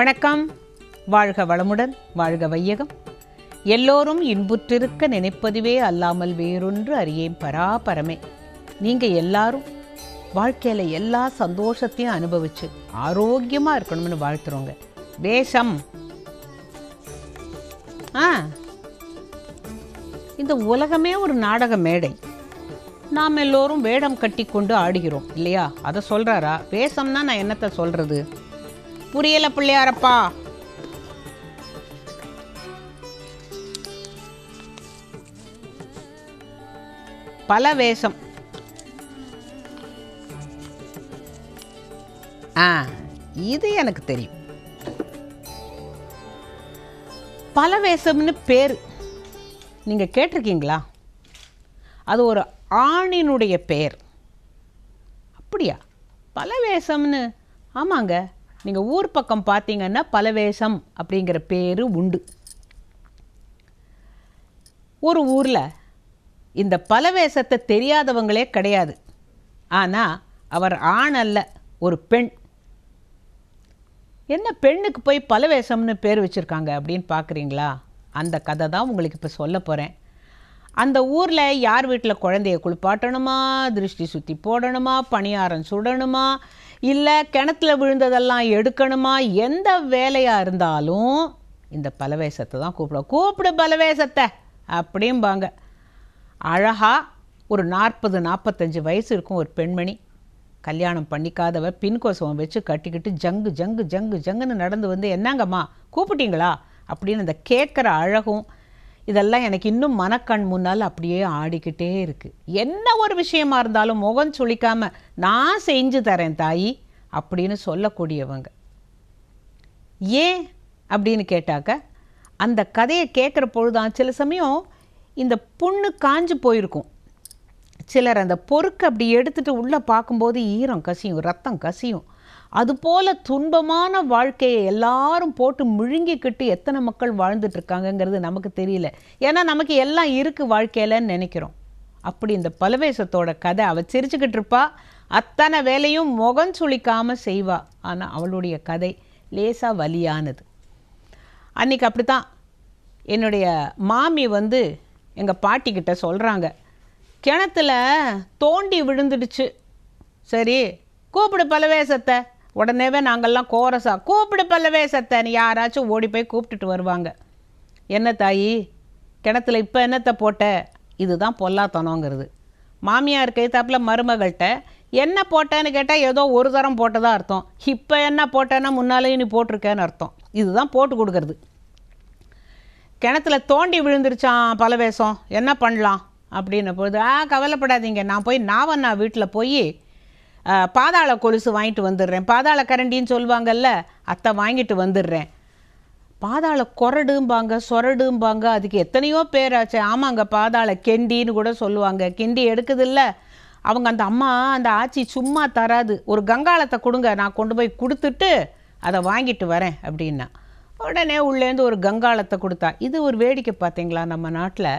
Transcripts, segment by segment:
வணக்கம். வாழ்க வளமுடன் வாழ்க வையகம். எல்லோரும் இன்புற்றிருக்க நினைப்பதுவே அல்லாமல் வேறொன்று அறியேன் பராபரமே. நீங்கள் எல்லாரும் வாழ்க்கையில் எல்லா சந்தோஷத்தையும் அனுபவிச்சு ஆரோக்கியமாக இருக்கணும்னு வாழ்த்துறோங்க. வேஷம். ஆ. இந்த உலகமே ஒரு நாடக மேடை. நாம் எல்லோரும் வேடம் கட்டி கொண்டு ஆடுகிறோம் இல்லையா? அதை சொல்கிறாரா வேஷம்னா நான் என்னத்தை சொல்கிறது புரியல பிள்ளையாரப்பா. பல வேஷம். ஆ இது எனக்கு தெரியும். பல வேஷம்னு பேர். நீங்க கேட்டிருக்கீங்களா? அது ஒரு ஆணினுடைய பெயர் அப்படியா? பல வேஷம்னு. ஆமாங்க. நீங்கள் ஊர் பக்கம் பார்த்தீங்கன்னா பலவேஷம் அப்படிங்கிற பேர் உண்டு. ஒரு ஊரில் இந்த பலவேஷத்தை தெரியாதவங்களே கிடையாது. ஆனால் அவர் ஆண் அல்ல ஒரு பெண். என்ன பெண்ணுக்கு போய் பலவேஷம்னு பேர் வச்சுருக்காங்க அப்படின்னு பார்க்குறீங்களா அந்த கதை தான் உங்களுக்கு இப்போ சொல்ல போகிறேன் அந்த ஊரில் யார் வீட்டில் குழந்தைய குளிப்பாட்டணுமா திருஷ்டி சுற்றி போடணுமா பணியாரம் சுடணுமா இல்லை கிணத்துல விழுந்ததெல்லாம் எடுக்கணுமா? எந்த வேலையாக இருந்தாலும் இந்த பலவேசத்தை தான் கூப்பிடும் கூப்பிடு பலவேசத்தை அப்படிம்பாங்க. அழகாக ஒரு நாற்பது நாற்பத்தஞ்சு வயசு இருக்கும் ஒரு பெண்மணி. கல்யாணம் பண்ணிக்காதவ பின்கோசம் வச்சு கட்டிக்கிட்டு ஜங்கு ஜங்கு ஜங்கு ஜங்குன்னு நடந்து வந்து என்னங்கம்மா? கூப்பிட்டீங்களா? அப்படின்னு அந்த கேட்குற அழகும் இதெல்லாம் எனக்கு இன்னும் மனக்கண் முன்னால் அப்படியே ஆடிக்கிட்டே இருக்குது என்ன ஒரு விஷயமா இருந்தாலும் முகம் சுழிக்காமல் நான் செஞ்சு தரேன் தாயி அப்படின்னு சொல்லக்கூடியவங்க. ஏன் அப்படின்னு கேட்டாக்க அந்த கதையை கேட்குற பொழுதுதான் சில சமயம் இந்த புண்ணு காஞ்சு போயிருக்கும். சிலர் அந்த பொறுக்கு அப்படி எடுத்துகிட்டு உள்ளே பார்க்கும்போது ஈரம் கசியும் ரத்தம் கசியும். அதுபோல துன்பமான வாழ்க்கையை எல்லாரும் போட்டு முழுங்கிக்கிட்டு எத்தனை மக்கள் வாழ்ந்துட்டுருக்காங்கங்கிறது நமக்கு தெரியல. ஏன்னா நமக்கு எல்லாம் இருக்கு வாழ்க்கையிலன்னு நினைக்கிறோம். அப்படி இந்த பலவேசத்தோட கதை அவ சிரிச்சுக்கிட்டு இருப்பா அத்தனை வேலையும் முகம் சுளிக்காமல் செய்வா. ஆனால் அவளுடைய கதை லேசாக வலியானது. அன்றைக்கி அப்படி தான் என்னுடைய மாமி வந்து எங்கள் பாட்டிக்கிட்ட சொல்கிறாங்க கிணத்துல தோண்டி விழுந்துடுச்சு. சரி கூப்பிடு பலவேசத்தை உடனேவே நாங்கள்லாம் கோரஸா கூப்பிடு பல்லவேசத்தைன்னு யாராச்சும் ஓடி போய் கூப்பிட்டுட்டு வருவாங்க. என்ன தாயி? கிணத்துல இப்போ என்னத்தை போட்ட? இதுதான் பொல்லாத்தனங்கிறது. மாமியார் கைத்தாப்பில் மருமகள்கிட்ட என்ன போட்டேன்னு கேட்டால் ஏதோ ஒரு தரம் போட்டதா அர்த்தம். இப்போ என்ன போட்டேன்னா முன்னாலே நீ போட்டிருக்கேன்னு அர்த்தம். இதுதான் போட்டு கொடுக்கறது. கிணத்துல தோண்டி விழுந்துருச்சான் பலவேஷம் என்ன பண்ணலாம்? அப்படின்ன பொழுது ஆ கவலைப்படாதீங்க. நான் போய் நாவண்ணா வீட்டில் போய் பாதாள கொலுசு வாங்கிட்டு வந்துடுறேன். பாதாள கரண்டின்னு சொல்லுவாங்கல்ல அத்தை வாங்கிட்டு வந்துடுறேன். பாதாள கொரடும்பாங்க சொரடும்பாங்க அதுக்கு எத்தனையோ பேர் ஆச்சு ஆமாங்க பாதாள கெண்டின்னு கூட சொல்லுவாங்க. கெண்டி எடுக்குதில்ல அவங்க அந்த அம்மா அந்த ஆச்சி சும்மா தராது. ஒரு கங்காளத்தை கொடுங்க நான் கொண்டு போய் கொடுத்துட்டு அதை வாங்கிட்டு வரேன் அப்படின்னா. உடனே உள்ளேருந்து ஒரு கங்காளத்தை கொடுத்தா. இது ஒரு வேடிக்கை பார்த்தீங்களா நம்ம நாட்டில்?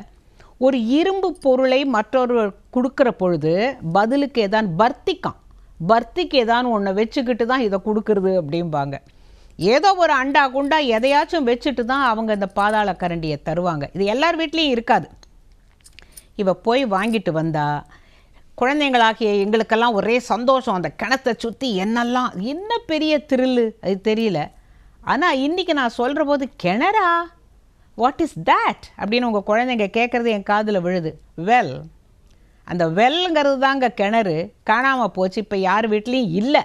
ஒரு இரும்பு பொருளை மற்றொருவர் கொடுக்குற பொழுது பதிலுக்கு ஏதான் பர்த்திக்கான். பர்த்திக்கு ஏதான்னு ஒன்று வச்சுக்கிட்டு தான் இதை கொடுக்குறது அப்படிம்பாங்க. ஏதோ ஒரு அண்டா குண்டா எதையாச்சும் வச்சுட்டு தான் அவங்க இந்த பாதாள கரண்டியை தருவாங்க. இது எல்லார் வீட்லேயும் இருக்காது. இவ போய் வாங்கிட்டு வந்தா குழந்தைங்களாகிய எங்களுக்கெல்லாம் ஒரே சந்தோஷம். அந்த கிணத்தை சுற்றி என்னெல்லாம் என்ன பெரிய த்ரில்லு அது தெரியல. ஆனால் இன்றைக்கி நான் சொல்கிற போது கிணறா? வாட் இஸ் தேட் அப்படின்னு உங்கள் குழந்தைங்க கேட்குறது என் காதில் விழுது. வெல் அந்த வெல்ங்கிறது தாங்க கிணறு. காணாமல் போச்சு. இப்போ யார் வீட்லேயும் இல்லை.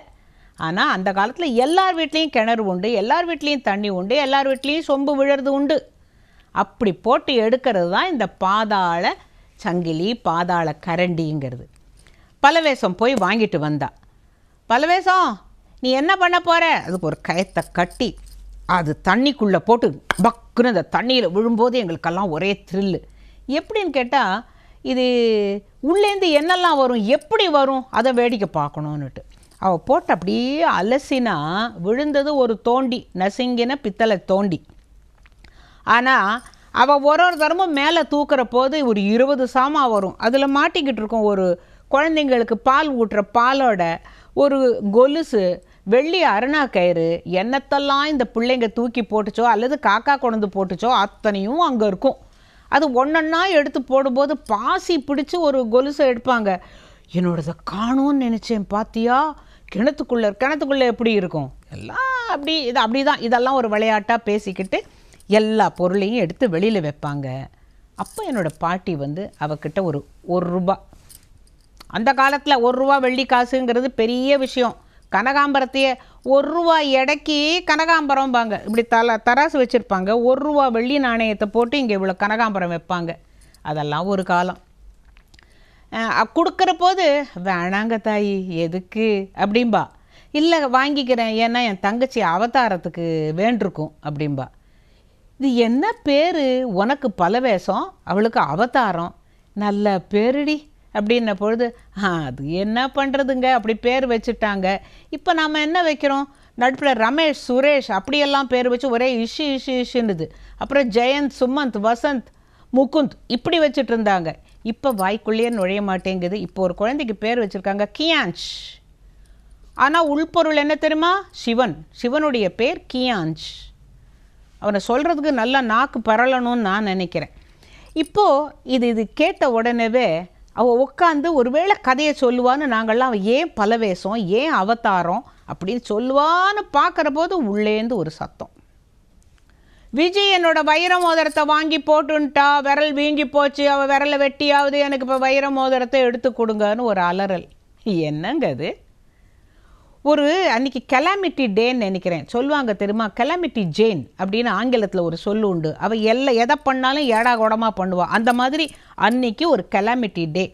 ஆனால் அந்த காலத்தில் எல்லார் வீட்லேயும் கிணறு உண்டு. எல்லார் வீட்லேயும் தண்ணி உண்டு. எல்லார் வீட்லேயும் சொம்பு விழுறது உண்டு. அப்படி போட்டு எடுக்கிறது தான் இந்த பாதாள சங்கிலி பாதாள கரண்டிங்கிறது. பலவேசம் போய் வாங்கிட்டு வந்தா. பலவேசம் நீ என்ன பண்ண போகிற அதுக்கு ஒரு கயத்தை கட்டி அது தண்ணிக்குள்ளே போட்டு பக்குன்னு அந்த தண்ணியில் விழும்போது எங்களுக்கெல்லாம் ஒரே த்ரில்லு எப்படின்னு கேட்டால் இது உள்ளேந்து என்னெல்லாம் வரும் எப்படி வரும் அதை வேடிக்கை பார்க்கணுன்னுட்டு அவள் போட்டு அப்படியே அலசினா விழுந்தது ஒரு தோண்டி நசுங்கின பித்தளை தோண்டி. ஆனால் அவள் ஒரு ஒரு தரமும் மேலே தூக்குற போது ஒரு இருபது சாமா வரும். அதில் மாட்டிக்கிட்டு இருக்கும் ஒரு குழந்தைங்களுக்கு பால் ஊட்டுற பாலோட ஒரு கொலுசு வெள்ளி அருணா கயிறு என்னத்தெல்லாம் இந்த பிள்ளைங்க தூக்கி போட்டுச்சோ அல்லது காக்கா கொண்டு போட்டுச்சோ அத்தனையும் அங்கே இருக்கும். அது ஒன்றொன்னா எடுத்து போடும்போது பாசி பிடிச்சி ஒரு கொலுசை எடுப்பாங்க. என்னோடதை காணும்னு நினச்சேன் பாத்தியா? கிணத்துக்குள்ளே கிணத்துக்குள்ளே எப்படி இருக்கும்? எல்லாம் அப்படி இது அப்படி தான் இதெல்லாம் ஒரு விளையாட்டாக பேசிக்கிட்டு எல்லா பொருளையும் எடுத்து வெளியில் வைப்பாங்க. அப்போ என்னோட பாட்டி வந்து அவகிட்ட ஒரு ஒரு ரூபா. அந்த காலத்தில் ஒரு ரூபா வெள்ளி காசுங்கிறது பெரிய விஷயம். கனகாம்பரத்தையே ஒரு ரூபா எடைக்கு கனகாம்பரம்பாங்க. இப்படி தல தராசு வச்சுருப்பாங்க. ஒரு ரூபா வெள்ளி நாணயத்தை போட்டு இங்கே இவ்வளோ கனகாம்பரம் வைப்பாங்க. அதெல்லாம் ஒரு காலம். கொடுக்குற போது வேணாங்க தாயி எதுக்கு? அப்படிம்பா. இல்லை வாங்கிக்கிறேன். ஏன்னா என் தங்கச்சி அவதாரத்துக்கு வேண்டிருக்கும். அப்படிம்பா. இது என்ன பேர்? உனக்கு பல வேஷம் அவளுக்கு அவதாரம். நல்ல பேருடி. அப்படின்ன பொழுது அது என்ன பண்ணுறதுங்க அப்படி பேர் வச்சுட்டாங்க. இப்போ நாம் என்ன வைக்கிறோம்? நடுப்பில் ரமேஷ் சுரேஷ் அப்படியெல்லாம் பேர் வச்சு ஒரே இஷு இஷு இஷுன்னுது. அப்புறம் ஜெயந்த் சுமந்த் வசந்த் முகுந்த் இப்படி வச்சுட்டு இருந்தாங்க. இப்போ வாய்க்குள்ளேயே நுழைய மாட்டேங்குது. இப்போ ஒரு குழந்தைக்கு பேர் வச்சுருக்காங்க கியான்ஷ். ஆனால் உள்பொருள் என்ன தெரியுமா? சிவன். சிவனுடைய பேர் கியான்ஷ். அவனை சொல்கிறதுக்கு நல்லா நாக்கு பரளணும்னு நான் நினைக்கிறேன். இப்போது இது இது கேட்ட உடனேவே அவள் உட்காந்து ஒருவேளை கதையை சொல்லுவான்னு நாங்கள்லாம் அவள் ஏன் பலவேஷம் ஏன் அவதாரம் அப்படின்னு சொல்லுவான்னு பார்க்குற போது உள்ளேந்து ஒரு சத்தம். விஜய் என்னோட வைர மோதிரத்தை வாங்கி போட்டுன்ட்டா விரல் வீங்கி போச்சு அவள் விரலை வெட்டியாவது எனக்கு இப்போ வைர மோதிரத்தை எடுத்து கொடுங்கன்னு ஒரு அலறல். என்னங்க அது? ஒரு அன்னைக்கு கெலாமிட்டி டேன்னு நினைக்கிறேன். சொல்லுவாங்க தெரியுமா? கெலாமிட்டி ஜேன் அப்படின்னு ஆங்கிலத்தில் ஒரு சொல்லு உண்டு. அவள் எல்லா எதை பண்ணாலும் ஏடா குடமாக பண்ணுவாள் அந்த மாதிரி அன்னைக்கு ஒரு கெலாமிட்டி டே